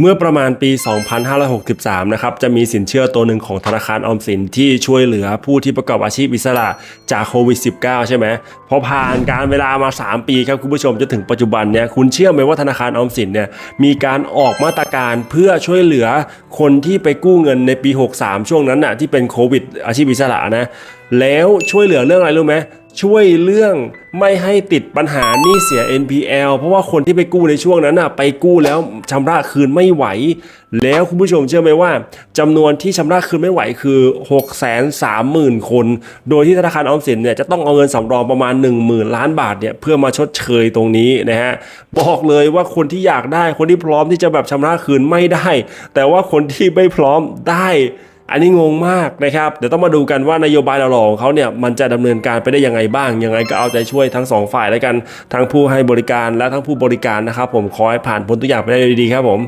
เมื่อประมาณปี 2563 นะครับ จะมีสินเชื่อตัวหนึ่งของธนาคารออมสินที่ช่วยเหลือผู้ที่ประกอบอาชีพอิสระจากโควิด -19 ใช่ไหม พอผ่านการเวลามา 3 ปีครับคุณผู้ชมจนถึงปัจจุบันเนี่ย คุณเชื่อไหมว่าธนาคารออมสินเนี่ยมีการออกมาตรการเพื่อช่วยเหลือคนที่ไปกู้เงินในปี 63 ช่วงนั้นน่ะที่เป็นโควิดอาชีพอิสระนะ แล้วช่วยเหลือเรื่องอะไรรู้ไหมช่วยเรื่องไม่ให้ติดปัญหาหนี้เสีย NPL เพราะว่าคนที่ไปกู้ในช่วงนั้นน่ะไปกู้แล้วชำระคืนไม่ไหว แล้วคุณผู้ชมเชื่อไหมว่าจำนวนที่ชำระคืนไม่ไหวคือ 6 3 0 0 0 0 คน โดยที่ธนาคารออมสินเนี่ยจะต้องเอาเงินสำรองประมาณ 1 0,000 ล้านบาทเนี่ยเพื่อมาชดเชยตรงนี้นะฮะบอกเลยว่าคนที่อยากได้คนที่พร้อมที่จะแบบชำระคืนไม่ได้ แต่ว่าคนที่ไม่พร้อมได้ อันนี้งงมากนะครับ เดี๋ยวต้องมาดูกันว่านโยบายหล่อของเขาเนี่ยมันจะดำเนินการไปได้ยังไงบ้าง ยังไงก็เอาใจช่วยทั้งสองฝ่ายแล้วกัน ทั้งผู้ให้บริการและทั้งผู้บริการนะครับผมขอให้ผ่านพ้นตัวอย่างไปได้ด้วยดีครับผม